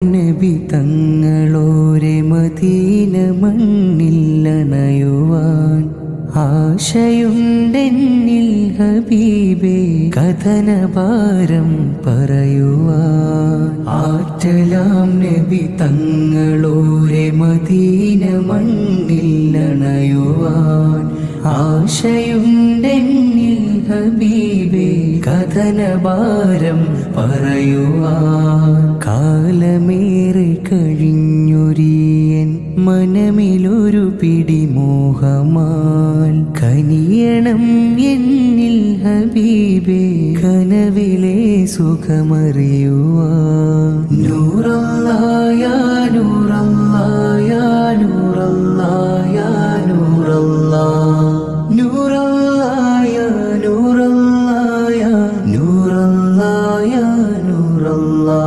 നബി തങ്ങളോരെ മദീന മണ്ണില്ലണയുവാൻ ആശയുണ്ടെന്നിൽ ഹബീബേ കഥനഭാരം പറയുവാൻ ആറ്റലാം നബി തങ്ങളോരെ മദീന മണ്ണില്ലണയുവാൻ ആശയുണ്ടെന്നിൽ ഹബീബേ കഥനഭാരം പറയുവാൻ മനമിലൊരു പിടി മോഹമാൻ കനിയണം എന്നിൽ ഹബീബേ കനവിലെ സുഖമറിയുവാ നൂറല്ലായ നൂറല്ലായ നൂറല്ലായ നൂറല്ലാ. നൂറല്ലായ നൂറല്ലായ നൂറല്ലായ നൂറല്ലാ.